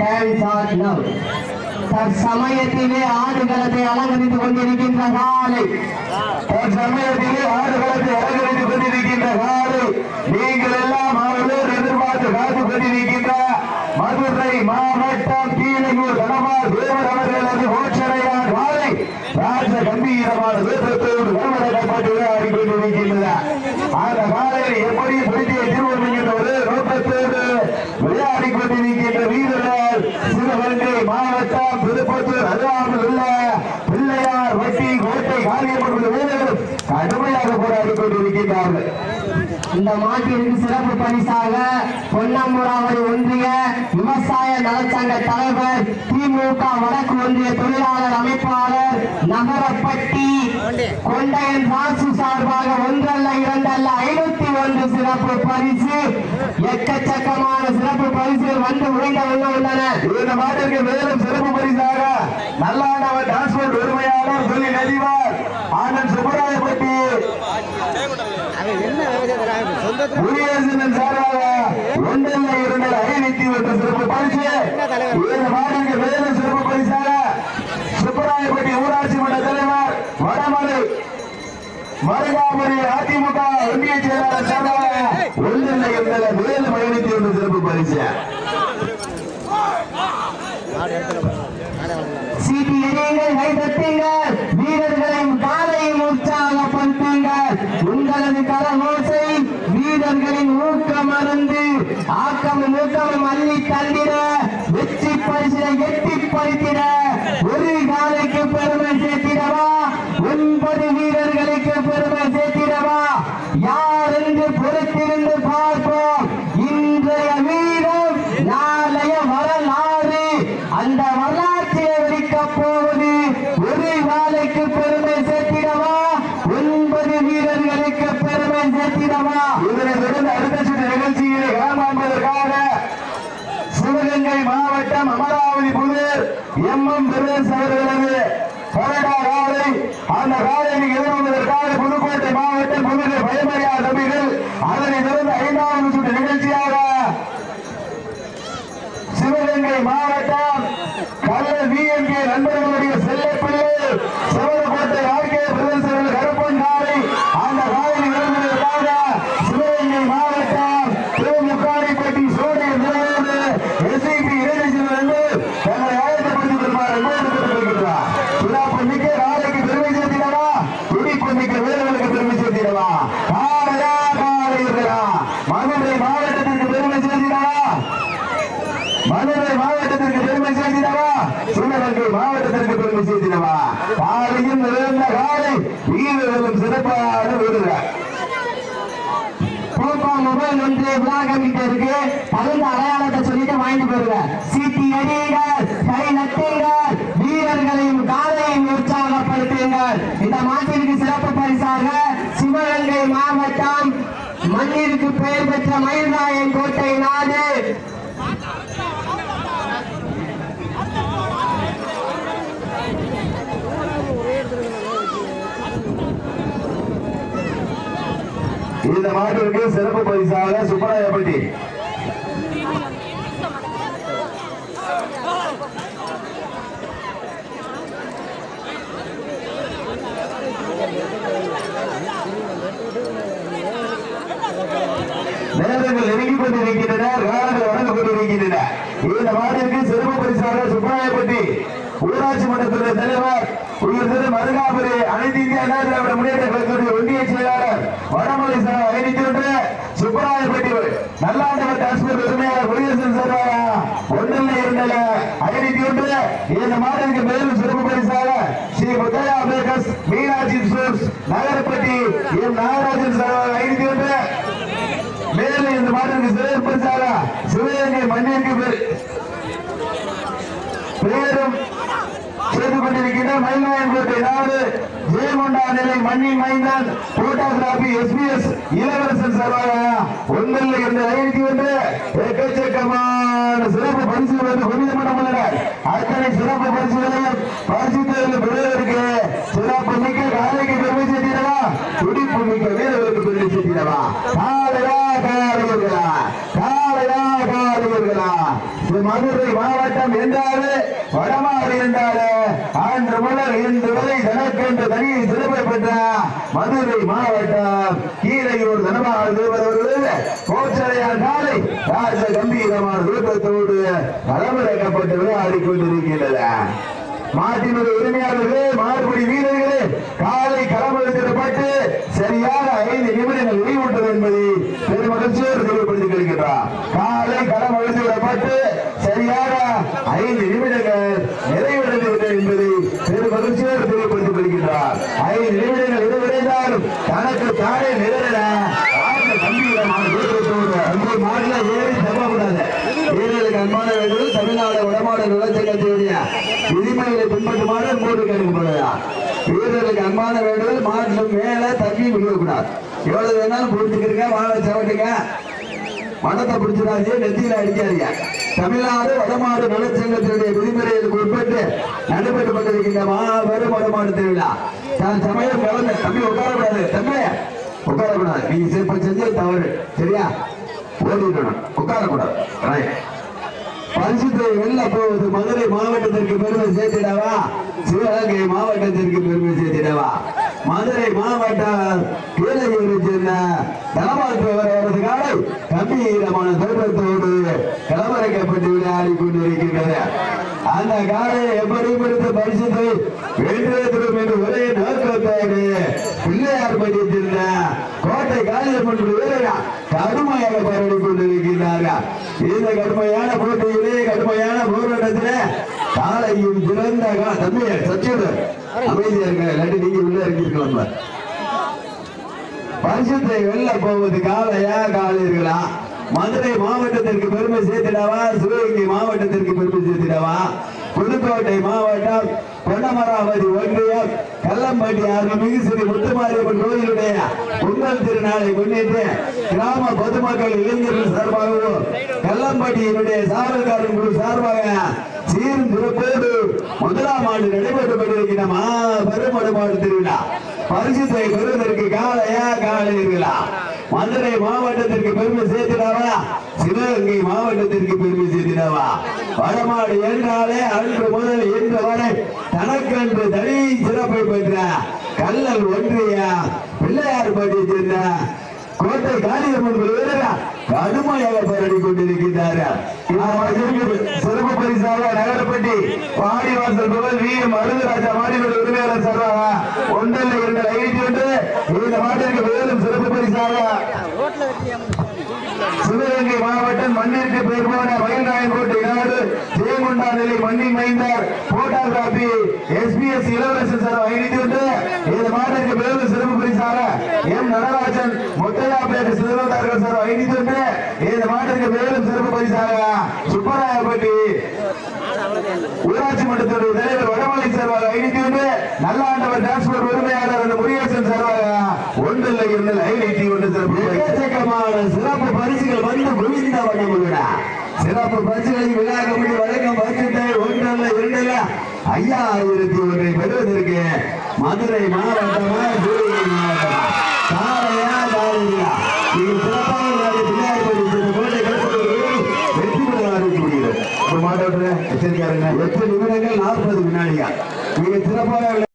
Times R தற்சமயத்திலே ஆடுகளத்தை அலங்கரித்துக் கொண்டிருக்கின்ற காலை. தற்சமயத்திலே ஆடுகளத்தை அலங்கரித்துக் கொண்டிருக்கின்ற காலை. நீங்கள் எல்லாம் அவர்களோடு எதிர்பார்த்து காத்துக் கொண்டிருக்கின்ற மதுரை மாவட்டம் கீழையூர் தனமார் தேவர் அவர்களது ஓச்சரையார் காலை. ராஜ கம்பீரமான வேதத்தோடு கர்மடக்கப்பட்டு ஆடிக்கொண்டிருக்கின்றன அந்த காலையில் எப்படி பிடித்திய திருவள்ளுகின்ற ஒரே நோக்கத்தோடு விளையாடி கொண்டிருக்கின்ற வீரர்கள் சிவகங்கை மாவட்டம் திருப்பத்தூர் அருகாமல் உள்ள பிள்ளையார் வட்டி கோட்டை காரியப்படுவது வீரர்கள் கடுமையாக போராடி கொண்டிருக்கின்றார்கள் இந்த மாட்டிற்கு சிறப்பு பரிசாக பொன்னம்புராவடி ஒன்றிய விவசாய நலச்சங்க தலைவர் திமுக வடக்கு ஒன்றிய தொழிலாளர் அமைப்பாளர் நகரப்பட்டி கொண்டையன் ராசு சார்பாக ஒன்றல்ல இரண்டல்ல ஐநூத்தி ஒன்று சிறப்பு பரிசு. எக்கச்சக்கமான சிறப்பு பரிசு வந்து உழைந்த உள்ளன. இந்த மாட்டிற்கு மேலும் சிறப்பு பரிசாக நல்லாண்டவர் டிரான்ஸ்போர்ட் உரிமையாளர் தொழில் அதிபர் ஆனந்த் சுப்பராயப்பட்டி. குடியரசின் சார்பாக ஒன்றல்ல இரண்டல் ஐநூத்தி ஒன்று சிறப்பு பரிசு. இந்த மாட்டிற்கு மேலும் சிறப்பு பரிசாக சுப்பராயப்பட்டி ஊராட்சி மன்ற தலைவர் வடமலை மருகாபுரி அதிமுக ஒன்றிய செயலாளர் சார்பாக ஒன்றல்ல இரண்டல் மேலும் ஐநூத்தி ஒன்று சிறப்பு பரிசு. எட்டி பறித்திட ஒரு காலைக்கு பெருமை சேர்த்திடவா ஒன்பது வீரர்களுக்கு பெருமை சேர்த்திடவா யார் என்று பொறுத்திருந்து பார்ப்போம் இன்றைய வீரம் நாளைய வரலாறு அந்த வரலாற்றிலே வெடிக்கப் போவது ஒரு வாழைக்கு பெருமை சேர்த்திடவா ஒன்பது வீரர்களுக்கு பெருமை சேர்த்திடவா இதனை தொடர்ந்து அடுத்த சுற்று நிகழ்ச்சியிலே காண்பதற்காக சிவகங்கை மாவட்டம் அமராவதி புதூர் எம் எம் பிரதேஷ் அவர்களது கொரோனா காலை அந்த காலையை எதிர்கொள்வதற்காக புதுக்கோட்டை மாவட்டம் புதுக்கை பயமறியா அதனை தொடர்ந்து ஐநா சுற்று நிகழ்ச்சியாக சிவகங்கை மாவட்டம் கல்லர் விஎம்பி நண்பர்களுடைய செல்லப்பிள்ளை சிவகோட்டை ஆர்கே பிரதேசங்கள் கருப்பன் காலை அந்த காலையில் இறங்குவதற்காக சிவகங்கை மாவட்டம் திருமுக்காடிப்பட்டி சோழ நிலையோடு எஸ்ஐபி இளைஞர்கள் தங்களை ஆயத்தப்படுத்திக் கொள்வார் என்பதை சிறப்பு மிக்க காலைக்கு பெருமை சேர்த்திடவா துடிப்பு மிக்க வீரர்களுக்கு பெருமை சேர்த்திடவா காலையா காலையா மதுரை மாவட்டத்திற்கு பெருமை சேர்த்திடவா மதுரை மாவட்டத்திற்கு பெருமை சேர்த்திடவா? சிவகங்கை மாவட்டத்திற்கு பெருமை சேர்த்திடவா? காலையும் நிறைந்த காலை வீரர்களும் சிறப்பாக வீரர்கள் மொபைல் ஒன்று விளாகம் கிட்ட இருக்கு. தகுந்த அடையாளத்தை சொல்லிட்டு வாங்கிட்டு போயிருங்க. சீட்டி அடியுங்கள் கை நட்டுங்கள் வீரர்களையும் காலையும் உற்சாகப்படுத்துங்கள். இந்த மாட்டிற்கு சிறப்பு பரிசாக சிவகங்கை மாவட்டம் மண்ணிற்கு பெயர் பெற்ற மயில்ராயன் கோட்டை நாடு. இந்த மாட்டிற்கு சிறப்பு பரிசாக சுப்பராயப்பட்டி நேரங்கள் நெருங்கி கொண்டிருக்கின்றன காலங்கள் வழங்க கொண்டிருக்கின்றன இந்த மாட்டிற்கு சிறப்பு பரிசாக சுப்பராயப்பட்டி ஊராட்சி மன்றத்துடைய தலைவர் உயர் திரு மருகாபுரி அனைத்து இந்திய அண்ணா திராவிட முன்னேற்ற கழகத்துடைய ஒன்றிய செயலாளர் வடமலை சார் ஐநூத்தி சுப்பராயப்பட்டி நல்லாண்டவர் டிரான்ஸ்போர்ட் உரிமையாளர் குடியரசு சார் ஒன்றில் இருந்தல ஐநூத்தி ஒன்று. இந்த மாதத்துக்கு மேலும் சிறப்பு பரிசாக ஸ்ரீ முத்தையா பேக்கர்ஸ் மீனாட்சி சூர்ஸ் நகரப்பட்டி என் நாகராஜன் சார் ஐநூத்தி ஒன்று. மேலும் இந்த மாதத்துக்கு சிறப்பு பரிசாக சிவகங்கை மண்ணிற்கு பேரும் கொண்டிருக்கின்ற மயில்நாயகத்தை நாடு ஜெயமொண்டா நிலை மண்ணி மைந்தன் போட்டோகிராபி எஸ்பிஎஸ் இளவரசன் சார்பாக ஒன்றில் இருந்த ஐநூத்தி வந்து எக்கச்சக்கமான சிறப்பு பரிசுகள் வந்து குவிந்து மண்டலம் அத்தனை சிறப்பு பரிசுகளையும் பரிசுத்ததில் பெறுவதற்கு சிறப்பு மிக்க காலைக்கு பெருமை சேர்த்திடவா? துடிப்பு மிக்க வீரர்களுக்கு பெருமை சேர்த்திடவா? காலையா? காலையர்களா மாவட்டம் என்றாலே வடமாறு என்றாலே அன்று முதல் இன்று வரை தனக்கென்று தனியை சிறப்பை பெற்ற மதுரை மாவட்டம். கீழையூர் தனமாக தேவர்களே கோச்சரையார் காலை ராஜ கம்பீரமான தூக்கத்தோடு களமிறக்கப்பட்டு விளையாடி கொண்டிருக்கின்றன. மாட்டினுடைய உரிமையாளர்களே மாறுபடி வீரர்களே காலை களமிறக்கப்பட்டு சரியான ஐந்து நிமிடங்கள் வெளிவிட்டது என்பதை பெருமகிழ்ச்சியோடு தெளிவுபடுத்திக் கொள்கின்றார் காலை களம் அழுத்தி விடப்பட்டு சரியாக ஐந்து நிமிடங்கள் நிறைவடைந்துவிட்டது என்பதை பெருமகிழ்ச்சியோடு தெளிவுபடுத்திக் கொள்கின்றார் ஐந்து நிமிடங்கள் நிறைவடைந்தாலும் தனக்கு தானே நிறைவேற ஆழ்ந்த கம்பீரமான தூக்கத்தோடு அந்த மாநில ஏறி தப்பக்கூடாது வீரர்களுக்கு அன்பான வேண்டுதல் தமிழ்நாடு வடமாடு நலச்சங்கத்தினுடைய விதிமுறைகளை பின்பற்றுமாறு மூன்று கேட்கப்படுதா வீரர்களுக்கு அன்பான வேண்டுதல் மாட்டிலும் மேல தப்பி விடக்கூடாது. எவ்வளவு வேணாலும் புரிஞ்சுக்கிறீங்க வாழ சவட்டுங்க. மனத்தை பிடிச்சிடாதீங்க நெத்தியில அடிக்காதீங்க. தமிழ்நாடு வடமாடு நலச்சங்கத்தினுடைய விதிமுறைகளுக்கு உட்பட்டு நடைபெற்று கொண்டிருக்கின்ற மாபெரும் வடமாடு திருவிழா. தான் சமயம் கலந்த தம்பி உட்காரக்கூடாது தம்பி உட்காரக்கூடாது. நீங்க சிறப்பு செஞ்சது தவறு. சரியா? ஓடிடணும் உட்காரக்கூடாது. ரைட் பரிசுத்தை வெல்ல போவது மதுரை மாவட்டத்திற்கு பெருமை சேர்த்திடவா? சிவகங்கை மாவட்டத்திற்கு பெருமை சேர்த்திடவா? மதுரை மாவட்டம் கீழகிரி சேர்ந்த தலமாற்று கம்பீரமான தோற்றத்தோடு களமறைக்கப்பட்டு விளையாடி கொண்டிருக்கின்றது. அந்த காலை எப்படி பிடித்த பரிசுத்தை வென்றேற்றும் என்று ஒரே நோக்கத்தோடு பிள்ளையார் படித்திருந்த கோட்டை காளியம்மன் வீரரா கடுமையாக போராடி கொண்டிருக்கிறார்கள் இந்த கடுமையான போட்டியிலே கடுமையான காலையும் பிறந்த கால தம்பி சச்சிடு அமைதியா இருங்க. இல்லாட்டி நீங்க உள்ள இருக்கிருக்கலாம் பார். வெளில போவது காலையா காலையர்களா? மதுரை மாவட்டத்திற்கு பெருமை சேர்த்திடவா? சிவகங்கை மாவட்டத்திற்கு பெருமை சேர்த்திடவா? புதுக்கோட்டை மாவட்டம் பொன்னமராவதி ஒன்றியம் கல்லம்பட்டி அருள்மிகு ஸ்ரீ முத்துமாரியம்மன் கோயிலுடைய பொங்கல் திருநாளை முன்னிட்டு கிராம பொதுமக்கள் இளைஞர்கள் சார்பாகவும் கல்லம்பாட்டியினுடைய சாரல்காரன் குழு சார்பாக சீரும் முதலாம் ஆண்டு நடைபெற்று கொண்டிருக்கிற மாபெரும் வழிபாடு திருவிழா. பரிசுத்தை பெறுவதற்கு காலையா காலையிர்களா மதுரை மாவட்டத்திற்கு பெருமை சேர்த்திடாவா? சிவகங்கை மாவட்டத்திற்கு பெருமை சேர்த்திடாவா? வடமாடு என்றாலே அன்று முதல் இன்று வரை தனக்கென்று தனி சிறப்பை பெற்ற கல்லல் ஒன்றிய? பிள்ளையார் பட்டியை சேர்ந்த கோட்டை காளியம்மன் வீரர்கள் கடுமையாக போராடி கொண்டிருக்கிறார்கள் சிறப்பு பரிசாக நகரப்பட்டி பாடிவாசல் புகழ் வி மருதராஜா மாடியோட உரிமையாளர் சார்பாக ஒன்றல்ல இரண்டு ஐநூற்றி ஒன்று. இந்த மாட்டிற்கு மேலும் சிறப்பு பரிசாக சிவகங்கை மாவட்டம் மண்ணிற்கு பெயர் மயில்நாயன்கோட்டை நாடு ஜெயங்கொண்டா நிலை மண்ணின் மைந்தார் போட்டோகிராபி எஸ்பிஎஸ் இளவரசன் சார் ஐநூத்தி ஒன்று இந்த மாட்டிற்கு மேலும் சிறப்பு பரிசாக எம் நடராஜன் முத்தையாப்பேட்டு சிறுவந்தார்கள் சார் ஐநூத்தி ஒன்று இந்த மாட்டிற்கு மேலும் சிறப்பு பரிசாக சுப்பராயப்பட்டி உள்ளாட்சி மன்றத்தினுடைய தலைவர் வடமலை சார்பாக ஐநூத்தி ஒன்று. நல்லாண்டவர் டிரான்ஸ்போர்ட் உரிமையாளர் அந்த முருகேசன் சார்பாக ஒன்றில் இருந்தல் ஐநூத்தி ஒன்று சிறப்பு எக்கச்சக்கமான சிறப்பு பரிசுகள் வந்து குவிந்த வண்ணமுடா சிறப்பு பரிசுகளை விழா கமிட்டி வழங்கும் பட்ஜெட்டை ஒன்றல்ல இரண்டல்ல. ஐயாயிரத்தி ஒன்றை பெறுவதற்கு மதுரை மாவட்டமா? சிவகங்கை மாவட்டமா தாரையா காலையா நீங்கள் சிறப்பாக விளையாடி பிள்ளையார் பள்ளி சென்ற கோட்டை கருப்பூர் வெற்றி பெற வச்சிருக்காருங்க எட்டு நிமிடங்கள் நாற்பது வினாடியா? நீங்க சிறப்பாக